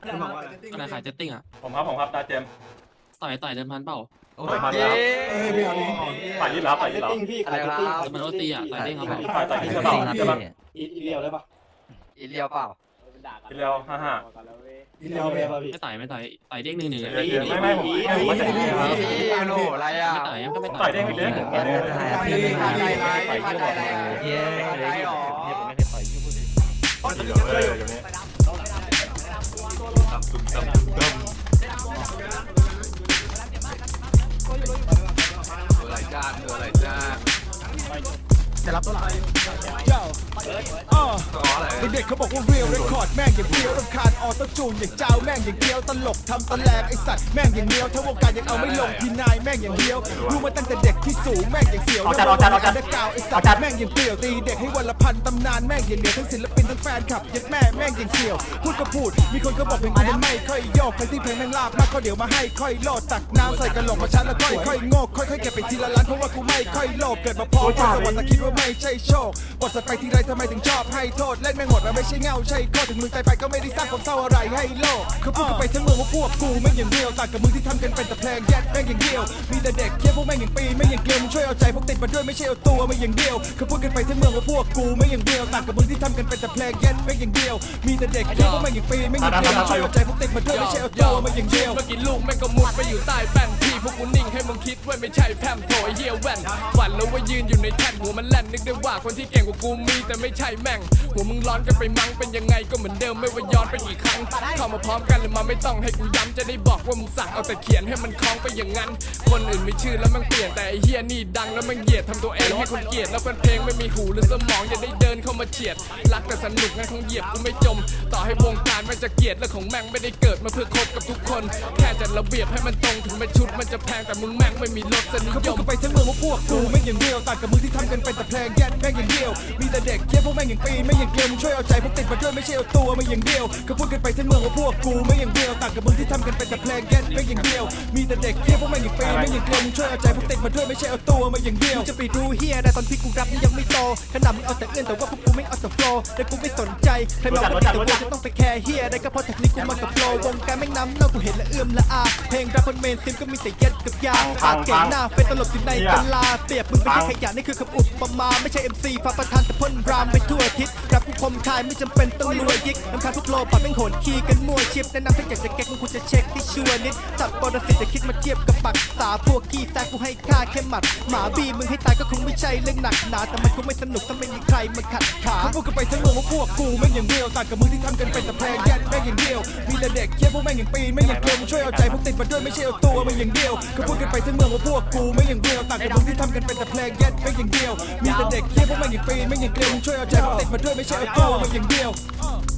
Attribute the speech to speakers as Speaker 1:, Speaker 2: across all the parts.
Speaker 1: อะไรขายเจตติ้งอะ
Speaker 2: ผมครับผมครับตาเจม
Speaker 1: ต่อยต่อยเดิมพันเปล่า
Speaker 2: โอ้ยพันแล้วฝ่ายยี่แล้วฝ่ายยี่แล้ว
Speaker 3: อะไรครับ
Speaker 1: เดิมพันโอตีอะต่อยเด้งครับผม
Speaker 2: ฝ่ายต่อยที่กระเป๋าใช่ปะ
Speaker 3: อีเลียวเปล่า
Speaker 2: ที่เร็วห้าห้า
Speaker 1: ไม่ต่อยไม่ต่อยต่อยเด้งหนึ่งหนึ่ง
Speaker 2: เดี๋ยวไม่ไม่ผมผมว่าจะดีครับ
Speaker 3: พี่โลอะไรอะ
Speaker 1: ไม่ต่อยก็ไม่
Speaker 2: ต่
Speaker 1: ต่
Speaker 2: อ
Speaker 1: อยย
Speaker 2: ได้ไหมเด้ง
Speaker 3: เย้อะไรหรอ
Speaker 4: เด็กๆเขาบอกว่าเรียลเรคคอร์ดแม่งอย่างเดียวรำคาญออโต้จูนอย่างเจ้าแม่งอย่างเดียวตลกทำตะแลงไอสัตว์แม่งอย่างเดียวถ้าวงการยังเอาไม่ลงพี่นาย งอย่างเดียวรู้มาตั้งแต่เด็กที่สูงแม่งอย่างเสียวเดกาวไอสัตว์แม่งอย่างเปรี้ยวตีเด็กให้วันละพันตำนานแม่งอย่างเดียวทั้งศิลปินทั้งแฟนคลับยัดแม่แม่งอย่างเสียว พูดก็พูด มีคนก็บอกเพลงกูมันไม่ค่อยโยกใครที่เพลงแม่งลาบมากก็เดี๋ยวมาให้ค่อยโลดตักน้ำใส่กระโหลกมาชันแล้วค่อยค่อยโง่ค่อยๆเก็บไปทีละล้านเพราะว่ากูไม่ค่อยโลภเกิดมาพร้อมกับสวรรค์แต่คิดว่าไม่ใช่โชคบทสไปทีไรทำไมถึงชอบให้โทษเล่นแม่งหมดแล้วไม่ใช่เงาใช่โคตรถึงมึงตายไปก็ไม่ได้สร้างความเศร้าอะไรให้โลกเขาพูดกันไปทั้งเมืองว่าพวกกูไม่งอย่างเดียวต่างกับมึงที่ทำกันเป็นแต่เพลงแยกแม่งอย่างเดียวมีแต่เด็กแค่พวกแม่งอย่างปีไม่อย่างเกลียวมึงช่วยเอาใจพวกติดมาด้วยไม่ใช่เอาตัวมาอย่างเดียวเขาพูดกันไปทั้งเมืองว่าพวกกูไม่อย่างเดียวต่างกับมึงที่ทำกันเป็นแต่เพลงแยกแม่งอย่างเดียว มีแต่เด็กแค่พวกแม่งอย่างปีไม่อย่างเกลียวมึงช่วยเอาใจพวกติดมาด้วยไม่ใช่เอาตัวมาอย่างเดียว
Speaker 5: เมื่อกี้ลูกแม่งก็มุดไปอยู่ใต้แป้นที่พวกกูนิ่งให้มึงคิดว่าไม่ใช่แพมโถไอ้เฮียแว่นฝันแล้วว่ายืนอยู่ในแท่นหัวมันแล่นนึกได้ว่าคนที่เก่งกว่ากูมีแต่ไม่ใช่แม่งหัวมึงร้อนกันไปมั้งเป็นยังไงก็เหมือนเดิมไม่ว่าย้อนไปกี่ครั้งเข้ามาพร้อมกันหรือมาไม่ต้องให้กูย้ำจะได้บอกว่ามึงสั่งเอาแต่เขียนให้มันคล้องไปอย่างนั้นคนอื่นไม่ชื่อแล้วมันเปลี่ยนแต่ไอเฮียนี่ดังแล้วมันเหยียดทำตัวเองให้คนเกลียดแล้วเป็นเพลงไม่มีหูหรือสมองอย่าได้เดินเข้ามาเฉียด รักแต่สนุกงั้นคงเหยียบกูไม่จม ต่อให้วงการมันจะเกลียดและของแม่งไม่ได้เกิดมาเพื่อคบกับทุกคน แค่จัดระเบียบให้มันตรงถึงแม้ชุดมันจะแพงแต่มึงแม่งไม่มีรสนิ
Speaker 4: เขา
Speaker 5: ย
Speaker 4: พูด
Speaker 5: ม
Speaker 4: กันไปทั้งเมืองว่าพวกกูไม่งอย่างเดียวต่างกับมึงที่ทำกันเป็นแต่เพลงแยกแม่งอย่างเดียว มีแต่เด็กแค่พวกแม่งอย่างปีไม่อย่างเกลียวมึงช่วยเอาใจพวก มาด้วยไม่ใช่เอาตัวมาอย่างเดียวเขาพูดกันไปทั้งเมืองว่าพวกกูไม่อย่างเดียวต่างกับมึงที่ทำกันเป็นแต่เพลงแยกแม่งอย่างเดียว มีแต่เด็กแค่พวกแม่งอย่างปีไม่อย่างเกลียวมึงช่วยเอาใจพวกติดมาด้วยไม่ใช่เอาตัวมาอย่างเดียวจะไปดูเฮียได้ตอนที่กูรับนี่ยังไม่โตขนาดมึงเอาแต่เอื้อนแต่ว่าพวกกูไม่เอาแต่โฟล์แต่กูไม่สนใจใครมาว่าแต่กูจะต้องไปแคร์เฮียได้ก็เพราะเทคนิคกูมากับโฟล์วงการแม่งน้ำเน่ากูเห็นและเอื้อมละอาเพลงรักคนเมนซิมก็มีแต่เย็ดกับยาปากเก่งหน้าเป็นตลกอยู่ในกะลาเปรียบมึงเป็นแค่ขยะนี่คือคำอุปมาไม่ใช่ MC ฟ้าประธานแต่พ่นรามไปทั่วอาทิศรับกูคมคายไม่จำเป็นต้องรวยยิกน้ำคาญทุกโลปัดแม่งโหนคีย์กันมั่วชิปแนะนำถ้าอยากจะเก็ตมึงควรจะเช็คที่ชัวร์นิดจับปรสิตจะคิดมาเทียบกับปักษาพวกขี้แซกกูให้ค่าแค่หมัด หมาบีมึงให้ตายก็คงไม่ใช่เรื่องหนักหนาแต่มันคงไม่สนุกถ้าไม่มีใครมาขัดขาเขาพูดกันไปทั้งเมืองว่าพวกกูแม่งอย่างเดียวต่างกับมึงที่ทำกันเป็นแต่เพงแยกแม่งอย่างเดียว มีแต่เด็กแค่พวกแม่งอย่างปีนไม่งอย่างเกลียวมึงช่วยเอาใจพวกติดมาด้วยไม่ใช่เอาตัวมาอย่างเดียวเขาพูดกันไปทั้งเมืองว่าพวกกูไม่งอย่างเดียวต่างกับมึงที่ทำกันเป็นแต่เพงแยกแม่งอย่างเดียวมีแต่เด็กแค่พวกแม่งอย่างปีนไม่งอย่างเกลียวมึงช่วยเอาใจพวกติดมาด้วยไม่ใช่เอาตัวมาอย่างเดียว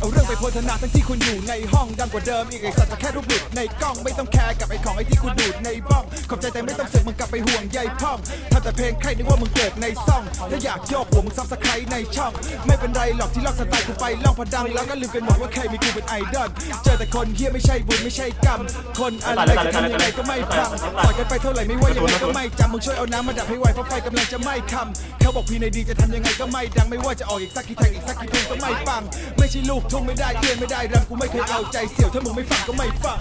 Speaker 4: เอาเรื่องไปโพธนาทั้งที่คุณอยู่ในห้องดังกว่าเดิมอีกไอ้สัตว์จะแค่รูปหลุดในกล้องไม่ต้องแคร์กับไอ้ของไอ้ที่คุณดูดในบ้อง ขอบใจแต่ไม่ต้องเสือกมึงกลับไปห่วงใยพ่องทำแต่เพลงใครนึกว่ามึงเกิดในซ่องถ้าอยากโยกหัวมึงซับสไครในช่อง ไม่เป็นไรหรอกที่ลอกสไตล์กูไปล่องพอดังแล้วก็ลืมกันหมดว่าใครมีกูเป็นไอดอลเจอแต่คนเฮียไม่ใช่บุญไม่ใช่กรรมคนอะไรจะทำยังไงก็ไม่พังปล่อยกันไปเท่าไหร่ไม่ว่ายังไงก็ไม่จำมึงช่วยเอาน้ำมาดับให้ไวเพราะไฟกำลังจะไหม้คำเขาบอกพี่ในดีจะทำยังไงก็ไม่ดังไม่ว่าจะออกอีกสักกี่แทงอีกสักกี่เพลงก็ไม่ปังไม่ใช่ลูกทุ่งไม่ได้เอื้อนไม่ได้รำกูไม่เคยเอาใจเสี่ยวถ้ามึงไม่ฟังก็ไม่ฟัง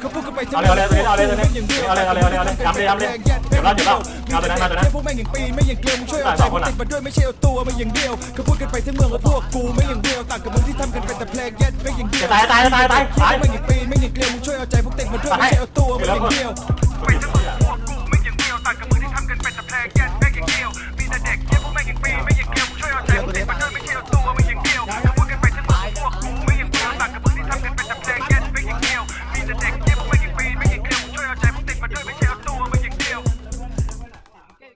Speaker 4: เขาพูดกันไปทั้ง
Speaker 2: เอาเลยเอาเลยเอาเลยเอาเลยเอาเลยเอาเลยเอาเลยเอาเลยย้ำเลยย้ำเลยเดี๋ยวเราเดี๋ยวเราเอายตัวนั้นมายตัวนั้น
Speaker 4: แค่พวกแม่งอย่างปีนไม่อย่างเกลียวมึงช่วยเอาใจพวกติดมาด้วยไม่ใช่เอาตัวมาอย่างเดียวเขาพูดกันไปทั้งเมืองว่าพวกกูไม่อย่างเดียวต่างกับมึงที่ทำกันเป็นแต่เพลงแยกไม่อย่างเดียว
Speaker 2: ตายตายตายตาย
Speaker 4: แค่พวกแม่งอย่างปีนไม่อย่างเกลียวมึงช่วยเอาใจพวกติดมาด้วยไม่ใช่เอาตัวมาอย่างเดียว
Speaker 2: ต